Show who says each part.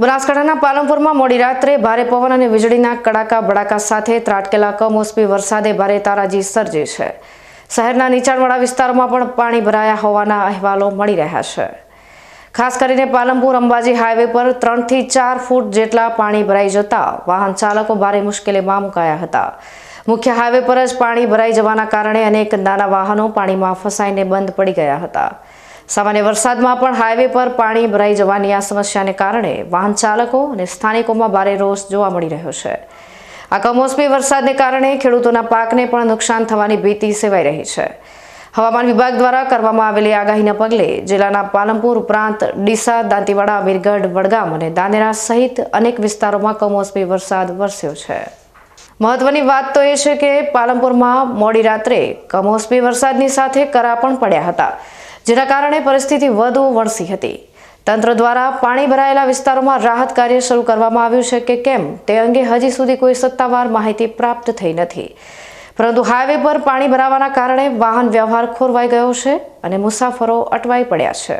Speaker 1: બનાસકાંઠાના પાલનપુરમાં મોડી રાત્રે ભારે પવન અને વીજળીના કડાકા બડાકા સાથે ત્રાટકેલા કમોસમી વરસાદે ભારે તારાજી સર્જી છે. શહેરના નીચાણવાળા વિસ્તારોમાં પણ પાણી ભરાયા હોવાના અહેવાલો મળી રહ્યા છે. ખાસ કરીને પાલનપુર અંબાજી હાઈવે પર ત્રણથી ચાર ફૂટ જેટલા પાણી ભરાઈ જતા વાહન ચાલકો ભારે મુશ્કેલીમાં મુકાયા હતા. મુખ્ય હાઈવે પર જ પાણી ભરાઈ જવાના કારણે અનેક નાના વાહનો પાણીમાં ફસાઈને બંધ પડી ગયા હતા. સામાન્ય વરસાદમાં પણ હાઈવે પર પાણી ભરાઈ જવાની આ સમસ્યાને કારણે વાહન ચાલકો અને સ્થાનિકોમાં ભારે રોષ જોવા મળી રહ્યો છે. આ કમોસમી વરસાદને કારણે ખેડૂતોના પાકને પણ નુકસાન થવાની ભીતિ સેવાઈ રહી છે. હવામાન વિભાગ દ્વારા કરવામાં આવેલી આગાહીના પગલે જિલ્લાના પાલનપુર ઉપરાંત ડીસા, દાંતીવાડા અમીરગઢ વડગામ અને દાનેરા સહિત અનેક વિસ્તારોમાં કમોસમી વરસાદ વરસ્યો છે. મહત્વની વાત તો એ છે કે પાલનપુરમાં મોડી રાત્રે કમોસમી વરસાદની સાથે કરા પણ પડ્યા હતા. જેના કારણે પરિસ્થિતિ વધુ વણસી હતી. તંત્ર દ્વારા પાણી ભરાયેલા વિસ્તારોમાં રાહત કાર્ય શરૂ કરવામાં આવ્યું છે કે કેમ તે અંગે હજી સુધી કોઈ સત્તાવાર માહિતી પ્રાપ્ત થઈ નથી. પરંતુ હાઈવે પર પાણી ભરાવાના કારણે વાહન વ્યવહાર ખોરવાઈ ગયો છે અને મુસાફરો અટવાઈ પડ્યા છે.